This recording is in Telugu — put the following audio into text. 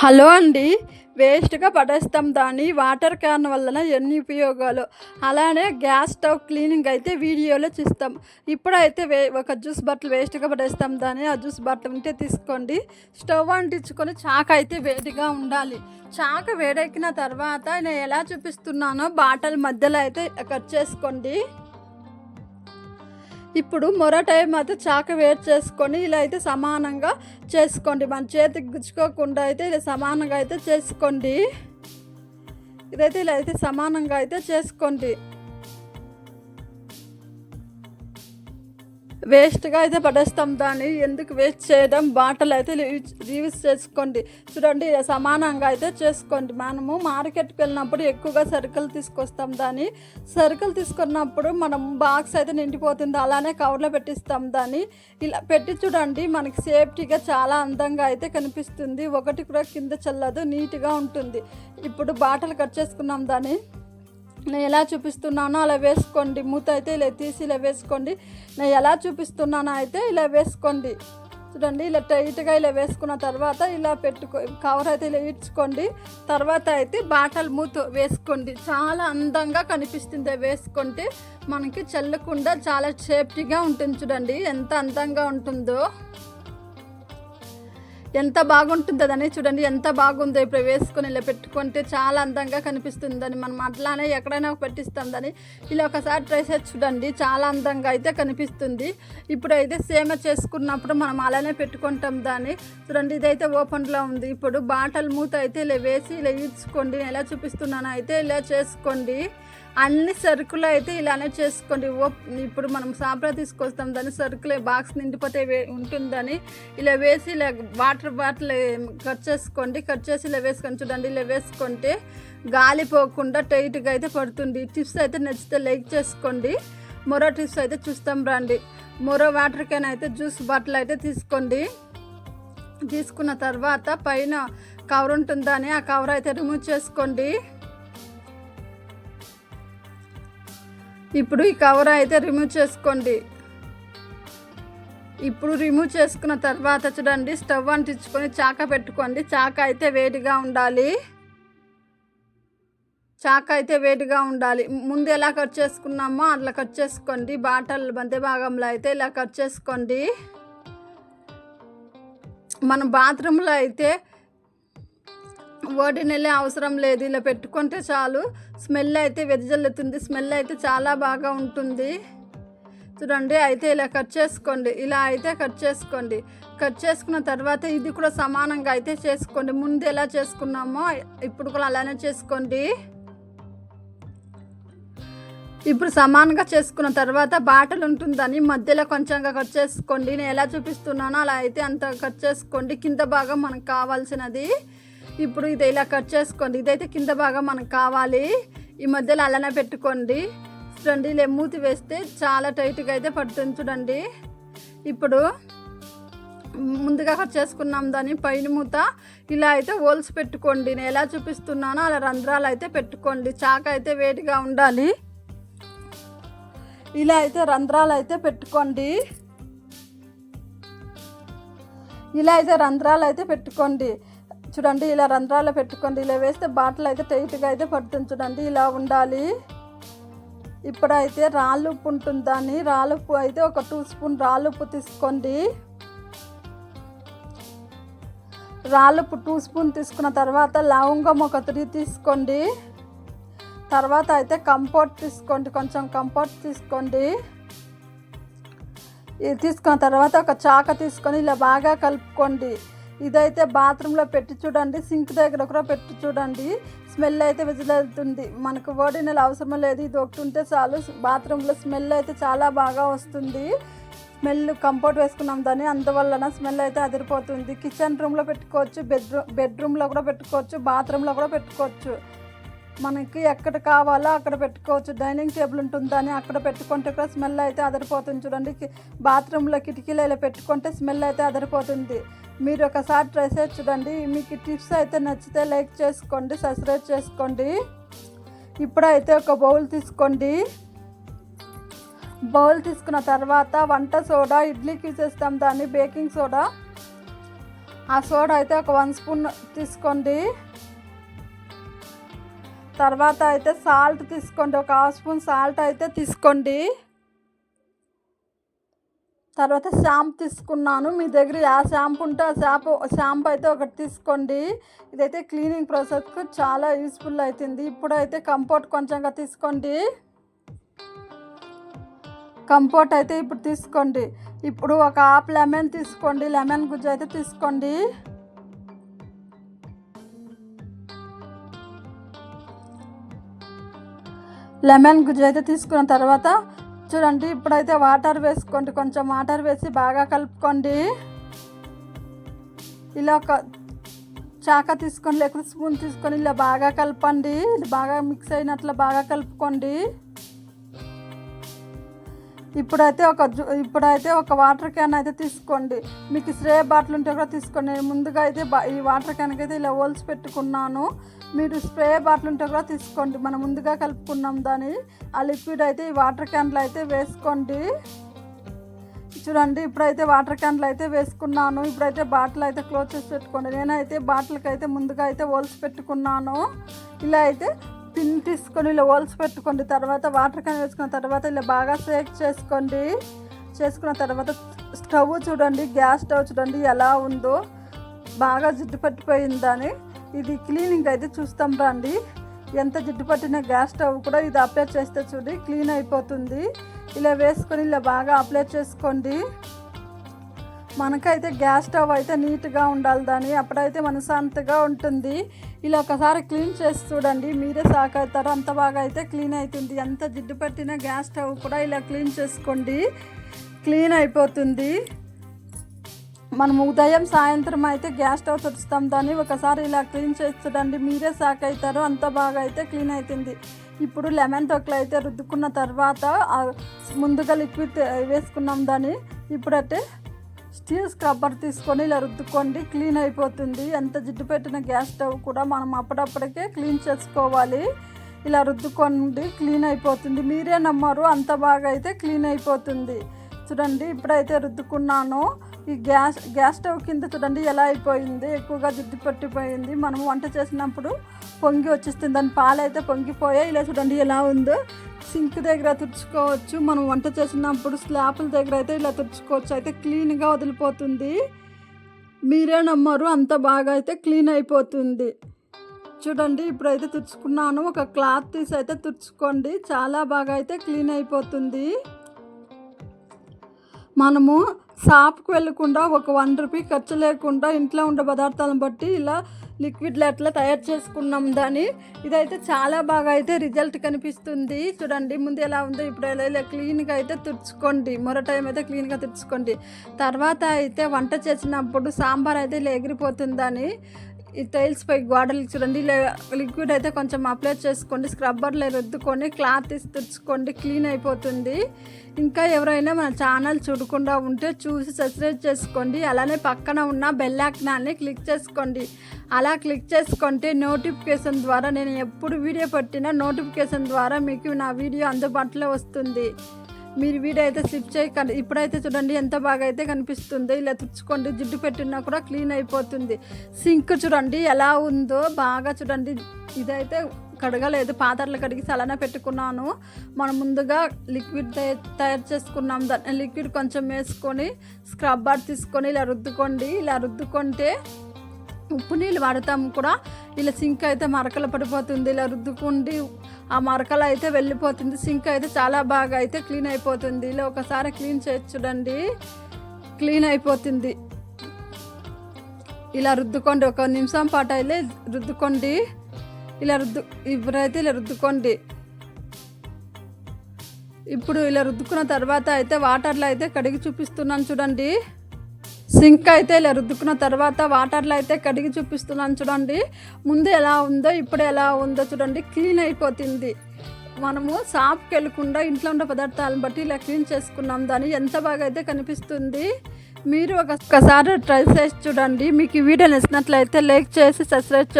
హలో అండి. వేస్ట్గా పడేస్తాం దాన్ని. వాటర్ క్యాన్ వలన ఎన్ని ఉపయోగాలు. అలానే గ్యాస్ స్టవ్ క్లీనింగ్ అయితే వీడియోలో చూస్తాం. ఇప్పుడైతే వే ఒక జ్యూస్ బట్టలు వేస్ట్గా పడేస్తాం దాన్ని. ఆ జ్యూస్ బట్టలు ఉంటే తీసుకోండి. స్టవ్ అంటించుకొని చాక అయితే వేడిగా ఉండాలి. చాక వేడెక్కిన తర్వాత నేను ఎలా చూపిస్తున్నానో బాటల్ మధ్యలో అయితే కట్ చేసుకోండి. ఇప్పుడు మొర టైం అయితే చాక వేడి చేసుకొని ఇలా అయితే సమానంగా చేసుకోండి. మన చేతికి గుచ్చుకోకుండా అయితే ఇలా సమానంగా అయితే చేసుకోండి. ఇదైతే ఇలా అయితే సమానంగా అయితే చేసుకోండి. వేస్ట్గా అయితే పడేస్తాం దాన్ని. ఎందుకు వేస్ట్ చేయడం? బాటలు అయితే యూజ్ చేసుకోండి. చూడండి సమానంగా అయితే చేసుకోండి. మనము మార్కెట్కి వెళ్ళినప్పుడు ఎక్కువగా సరుకులు తీసుకొస్తాం దాన్ని. సరుకులు తీసుకున్నప్పుడు మనం బాక్స్ అయితే నిండిపోతుంది. అలానే కవర్లో పెట్టిస్తాం దాన్ని. ఇలా పెట్టి చూడండి మనకి సేఫ్టీగా చాలా అందంగా అయితే కనిపిస్తుంది. ఒకటి కూడా కింద చల్లదు నీట్గా ఉంటుంది. ఇప్పుడు బాటలు కట్ చేసుకున్నాం దాన్ని. నేను ఎలా చూపిస్తున్నానో అలా వేసుకోండి. మూత అయితే ఇలా తీసి ఇలా వేసుకోండి. నేను ఎలా చూపిస్తున్నానో అయితే ఇలా వేసుకోండి. చూడండి ఇలా టైట్గా ఇలా వేసుకున్న తర్వాత ఇలా పెట్టుకో కవర్ అయితే ఇలా ఇడ్చుకోండి తర్వాత అయితే బాటల్ మూత వేసుకోండి. చాలా అందంగా కనిపిస్తుంది వేసుకుంటే. మనకి చల్లకుండా చాలా సేఫ్టీగా ఉంటుంది చూడండి. ఎంత అందంగా ఉంటుందో. ఎంత బాగుంటుందని చూడండి ఎంత బాగుందో ఇప్పుడు వేసుకొని ఇలా పెట్టుకుంటే చాలా అందంగా కనిపిస్తుందని మనం అట్లానే ఎక్కడైనా పెట్టిస్తాం ఇలా ఒకసారి ట్రై చేసి చూడండి చాలా అందంగా అయితే కనిపిస్తుంది. ఇప్పుడు అయితే సేమ చేసుకున్నప్పుడు మనం అలానే పెట్టుకుంటాం దాన్ని. చూడండి ఇదైతే ఓపెన్లో ఉంది. ఇప్పుడు బాటల్ మూత అయితే ఇలా వేసి ఇలా ఈడ్చుకోండి నేను ఎలా చూపిస్తున్నానో అయితే ఇలా చేసుకోండి. అన్ని సరుకులు అయితే ఇలానే చేసుకోండి. ఓ ఇప్పుడు మనం సాంప్రా తీసుకొస్తాం దాన్ని సరుకులే బాక్స్ నిండిపోతే ఉంటుందని ఇలా వేసి ఇలా వాటర్ బాటిల్ కట్ చేసుకోండి. కట్ చేసి ఇలా వేసుకొని చూడండి ఇలా వేసుకుంటే గాలి పోకుండా టైట్గా అయితే పడుతుంది. టిప్స్ అయితే నచ్చితే లైక్ చేసుకోండి. మరో టిప్స్ అయితే చూస్తాం రండి. మరో వాటర్ క్యాన్ అయితే జ్యూస్ బాటిల్ అయితే తీసుకోండి. తీసుకున్న తర్వాత పైన కవర్ ఉంటుందని ఆ కవర్ అయితే రిమూవ్ చేసుకోండి. ఇప్పుడు ఈ కవర్ అయితే రిమూవ్ చేసుకోండి. ఇప్పుడు రిమూవ్ చేసుకున్న తర్వాత చూడండి స్టవ్ అంటించుకొని చాక పెట్టుకోండి. చాక అయితే వేడిగా ఉండాలి. చాక అయితే వేడిగా ఉండాలి. ముందు ఎలా కట్ చేసుకున్నామో అట్లా కట్ చేసుకోండి. బాటల్ మధ్య భాగంలో అయితే ఇలా కట్ చేసుకోండి. మన బాత్రూంలో అయితే ఓడినెలే అవసరం లేదు. ఇలా పెట్టుకుంటే చాలు. స్మెల్ అయితే వెదజల్లుతుంది. స్మెల్ అయితే చాలా బాగా ఉంటుంది. చూడండి అయితే ఇలా కట్ చేసుకోండి. ఇలా అయితే కట్ చేసుకోండి. కట్ చేసుకున్న తర్వాత ఇది కూడా సమానంగా అయితే చేసుకోండి. ముందు ఎలా చేసుకున్నామో ఇప్పుడు కూడా అలానే చేసుకోండి. ఇప్పుడు సమానంగా చేసుకున్న తర్వాత బాటలు ఉంటుందని మధ్యలో కొంచెంగా కట్ చేసుకోండి. నేను ఎలా చూపిస్తున్నానో అలా అయితే అంత కట్ చేసుకోండి. కింద భాగం మనకు కావాల్సినది. ఇప్పుడు ఇది ఇలా కట్ చేసుకోండి. ఇదైతే కింద భాగం మనకు కావాలి. ఈ మధ్యలో అలానే పెట్టుకోండి. చూడండి ఇలా మూతి వేస్తే చాలా టైట్గా అయితే పడుతుంది చూడండి. ఇప్పుడు ముందుగా కట్ చేసుకున్నాం దాన్ని పైన మూత. ఇలా అయితే హోల్స్ పెట్టుకోండి. నేను ఎలా చూపిస్తున్నానో అలా రంధ్రాలు అయితే పెట్టుకోండి. చాక అయితే వేడిగా ఉండాలి. ఇలా అయితే రంధ్రాలు అయితే పెట్టుకోండి. ఇలా అయితే రంధ్రాలు అయితే పెట్టుకోండి. చూడండి ఇలా రంధ్రాలు పెట్టుకోండి ఇలా వేస్తే బాటిల్ అయితే టైట్గా అయితే పడుతుంది చూడండి ఇలా ఉండాలి. ఇప్పుడైతే రాళ్ళు ఉప్పు ఉంటుందని రాళ్ళు ఉప్పు అయితే ఒక టూ స్పూన్ రాళ్ళు ఉప్పు తీసుకోండి. రాళ్ళు ఉప్పు టూ స్పూన్ తీసుకున్న తర్వాత లవంగం ఒక త్రీ తీసుకోండి. తర్వాత అయితే కంపోర్ట్ తీసుకోండి కొంచెం కంపోర్ట్ తీసుకోండి. ఇది తీసుకున్న తర్వాత ఒక చాక తీసుకొని ఇలా బాగా కలుపుకోండి. ఇదైతే బాత్రూంలో పెట్టి చూడండి సింక్ దగ్గర కూడా పెట్టి చూడండి. స్మెల్ అయితే విజిలవుతుంది మనకు ఓడినలు అవసరం లేదు. ఇది ఒకటి ఉంటే చాలు. బాత్రూంలో స్మెల్ అయితే చాలా బాగా వస్తుంది. స్మెల్ కంఫర్ట్ వేసుకున్నాం దాన్ని. అందువలన స్మెల్ అయితే అదిరిపోతుంది. కిచెన్ రూమ్లో పెట్టుకోవచ్చు బెడ్రూమ్ బెడ్రూమ్లో కూడా పెట్టుకోవచ్చు బాత్రూంలో కూడా పెట్టుకోవచ్చు. మనకి ఎక్కడ కావాలో అక్కడ పెట్టుకోవచ్చు. డైనింగ్ టేబుల్ ఉంటుందని అక్కడ పెట్టుకుంటే కూడా స్మెల్ అయితే అదరిపోతుంది చూడండి. బాత్రూంలో కిటికీలో ఇలా పెట్టుకుంటే స్మెల్ అయితే అదరిపోతుంది. మీరు ఒకసారి ట్రై చేసి చూడండి. మీకు టిప్స్ అయితే నచ్చితే లైక్ చేసుకోండి సబ్స్క్రైబ్ చేసుకోండి. ఇప్పుడైతే ఒక బౌల్ తీసుకోండి. బౌల్ తీసుకున్న తర్వాత వంట సోడా ఇడ్లీకి చేస్తాం దాన్ని బేకింగ్ సోడా. ఆ సోడా అయితే ఒక వన్ స్పూన్ తీసుకోండి. తర్వాత అయితే సాల్ట్ తీసుకోండి. ఒక హాఫ్ స్పూన్ సాల్ట్ అయితే తీసుకోండి. తర్వాత షాంపూ తీసుకున్నాను. మీ దగ్గర ఆ షాంపూ ఉంటే ఆ షాంపూ షాంపూ అయితే ఒకటి తీసుకోండి. ఇదైతే క్లీనింగ్ ప్రాసెస్కు చాలా యూస్ఫుల్ అవుతుంది ఇప్పుడైతే కంపోర్ట్ కొంచెంగా తీసుకోండి. కంపోర్ట్ అయితే ఇప్పుడు తీసుకోండి. ఇప్పుడు ఒక హాఫ్ లెమన్ తీసుకోండి. లెమన్ గుజ్జు అయితే తీసుకోండి. లెమన్ గుజ్జు అయితే తీసుకున్న తర్వాత చూడండి ఇప్పుడైతే వాటర్ వేసుకోండి. కొంచెం వాటర్ వేసి బాగా కలుపుకోండి. ఇలా ఒక చాక తీసుకొని లేకపోతే స్పూన్ తీసుకొని ఇలా బాగా కలపండి. బాగా మిక్స్ అయినట్లు బాగా కలుపుకోండి. ఇప్పుడైతే ఒక జు- ఇప్పుడైతే ఒక వాటర్ క్యాన్ అయితే తీసుకోండి. మీకు స్ప్రే బాటిల్ ఉంటే కూడా తీసుకోండి. నేను ముందుగా అయితే ఈ వాటర్ క్యాన్కి అయితే ఇలా ఓల్చి పెట్టుకున్నాను. మీరు స్ప్రే బాటిల్ ఉంటే కూడా తీసుకోండి. మనం ముందుగా కలుపుకున్నాం దాన్ని. ఆ లిక్విడ్ అయితే ఈ వాటర్ క్యాన్లో అయితే వేసుకోండి. చూడండి ఇప్పుడైతే వాటర్ క్యాన్లు అయితే వేసుకున్నాను. ఇప్పుడైతే బాటిల్ అయితే క్లోజ్ చేసి పెట్టుకోండి. నేనైతే బాటిల్కి అయితే ముందుగా అయితే ఓల్చి పెట్టుకున్నాను. ఇలా అయితే పిన్ తీసుకొని ఇలా హోల్స్ పెట్టుకోండి తర్వాత వాటర్ క్యాన్ వేసుకున్న తర్వాత ఇలా బాగా షేక్ చేసుకోండి. చేసుకున్న తర్వాత స్టవ్ చూడండి గ్యాస్ స్టవ్ చూడండి ఎలా ఉందో బాగా జిడ్డు పట్టిపోయిందని ఇది క్లీనింగ్ అయితే చూస్తాం రండి. ఎంత జిడ్డు పట్టిన గ్యాస్ స్టవ్ కూడా ఇది అప్లై చేస్తే చూడి క్లీన్ అయిపోతుంది. ఇలా వేసుకొని ఇలా బాగా అప్లై చేసుకోండి. మనకైతే గ్యాస్ స్టవ్ అయితే నీట్గా ఉండాలి దాని. అప్పుడైతే మనశాంతిగా ఉంటుంది. ఇలా ఒకసారి క్లీన్ చేసి చూడండి. మీరే షాక్ అవుతారు అంత బాగా అయితే క్లీన్ అవుతుంది. ఎంత జిడ్డు పట్టిన గ్యాస్ స్టవ్ కూడా ఇలా క్లీన్ చేసుకోండి. క్లీన్ అయిపోతుంది. మనం ఉదయం సాయంత్రం అయితే గ్యాస్ స్టవ్ తుడుస్తాం దాన్ని. ఒకసారి ఇలా క్లీన్ చేసి చూడండి. మీరే షాక్ అవుతారు అంత బాగా అయితే క్లీన్ అవుతుంది. ఇప్పుడు లెమన్ తొక్కలు అయితే రుద్దుకున్న తర్వాత ముందుగా లిక్విడ్ వేసుకున్నాం దాన్ని. ఇప్పుడైతే స్టీల్ స్క్రబ్బర్ తీసుకొని ఇలా రుద్దుకోండి క్లీన్ అయిపోతుంది. ఎంత జిడ్డు పెట్టిన గ్యాస్ స్టవ్ కూడా మనం అప్పుడప్పటికే క్లీన్ చేసుకోవాలి. ఇలా రుద్దుకోండి క్లీన్ అయిపోతుంది. మీరే నమ్మరు అంత బాగా అయితే క్లీన్ అయిపోతుంది. చూడండి ఇప్పుడైతే రుద్దుకున్నాను. ఈ గ్యాస్ గ్యాస్ స్టవ్ కింద చూడండి ఎలా అయిపోయింది. ఎక్కువగా జిడ్డు పట్టిపోయింది. మనం వంట చేసినప్పుడు పొంగి వచ్చేస్తుంది. దాని పాలైతే అయితే పొంగిపోయాయి ఇలా చూడండి ఎలా ఉందో. సింక్ దగ్గర తుడుచుకోవచ్చు. మనం వంట చేసినప్పుడు స్లాపుల దగ్గర అయితే ఇలా తుడుచుకోవచ్చు. అయితే క్లీన్గా వదిలిపోతుంది. మీరే నమ్మరు అంత బాగా అయితే క్లీన్ అయిపోతుంది. చూడండి ఇప్పుడైతే తుడుచుకున్నాను. ఒక క్లాత్ తీసి అయితే తుడుచుకోండి. చాలా బాగా అయితే క్లీన్ అయిపోతుంది. మనము షాప్కి వెళ్ళకుండా ఒక వన్ రూపీ ఖర్చు లేకుండా ఇంట్లో ఉండే పదార్థాలను బట్టి ఇలా లిక్విడ్లు అట్లా తయారు చేసుకున్నాం దాన్ని. ఇదైతే చాలా బాగా అయితే రిజల్ట్ కనిపిస్తుంది. చూడండి ముందు ఎలా ఉందో ఇప్పుడు ఎలా ఇలా క్లీన్గా అయితే తుడుచుకోండి. మరో టైం అయితే క్లీన్గా తుడుచుకోండి. తర్వాత అయితే వంట చేసినప్పుడు సాంబార్ అయితే ఇలా ఎగిరిపోతుందని ఈ టైల్స్ పై గోడలు చూడండి లిక్విడ్ అయితే కొంచెం అప్లై చేసుకోండి. స్క్రబ్బర్లో రుద్దుకొని క్లాత్ తుడుచుకోండి. క్లీన్ అయిపోతుంది. ఇంకా ఎవరైనా మన ఛానల్ చూడకుండా ఉంటే చూసి సబ్స్క్రైబ్ చేసుకోండి. అలానే పక్కన ఉన్న బెల్ ఐకాన్ని క్లిక్ చేసుకోండి. అలా క్లిక్ చేసుకుంటే నోటిఫికేషన్ ద్వారా నేను ఎప్పుడు వీడియో పెట్టినా నోటిఫికేషన్ ద్వారా మీకు నా వీడియో అందుబాటులో వస్తుంది. మీరు వీడియో అయితే స్లిప్ చేయకండి ఇప్పుడైతే చూడండి ఎంత బాగా అయితే కనిపిస్తుంది. ఇలా తుడుచుకోండి జిడ్డు పెట్టినా కూడా క్లీన్ అయిపోతుంది. సింక్ చూడండి ఎలా ఉందో బాగా చూడండి. ఇదైతే కడగలేదు పాత్రలు కడిగి అలానే పెట్టుకున్నాను. మనం ముందుగా లిక్విడ్ తయ- తయారు చేసుకున్నాం. దాన్ని లిక్విడ్ కొంచెం వేసుకొని స్క్రబ్బర్ తీసుకొని ఇలా రుద్దుకోండి. ఇలా రుద్దుకుంటే ఉప్పు నీళ్ళు వాడతాం కూడా. ఇలా సింక్ అయితే మరకలు పడిపోతుంది ఇలా రుద్దుకుండి ఆ మరకలు అయితే వెళ్ళిపోతుంది. సింక్ అయితే చాలా బాగా అయితే క్లీన్ అయిపోతుంది. ఇలా ఒకసారి క్లీన్ చేసి చూడండి. క్లీన్ అయిపోతుంది. ఇలా రుద్దుకోండి. ఒక నిమిషం పాటు అయితే రుద్దుకోండి. ఇలా రుద్దు ఇప్పుడైతే ఇలా రుద్దుకోండి. ఇప్పుడు ఇలా రుద్దుకున్న తర్వాత అయితే వాటర్లో అయితే కడిగి చూపిస్తున్నాను చూడండి. సింక్ అయితే ఇలా రుద్దుకున్న తర్వాత వాటర్లో అయితే కడిగి చూపిస్తున్నాను చూడండి. ముందు ఎలా ఉందో ఇప్పుడు ఎలా ఉందో చూడండి. క్లీన్ అయిపోతుంది. మనము షాప్కి వెళ్ళకుండా ఇంట్లో ఉండే పదార్థాలను బట్టి ఇలా క్లీన్ చేసుకున్నాం. దాన్ని ఎంత బాగా అయితే కనిపిస్తుంది. మీరు ఒక- ఒకసారి ట్రై చేసి చూడండి. మీకు ఈ వీడియో నచ్చినట్లయితే లైక్ చేసి సబ్స్క్రైబ్ చేసి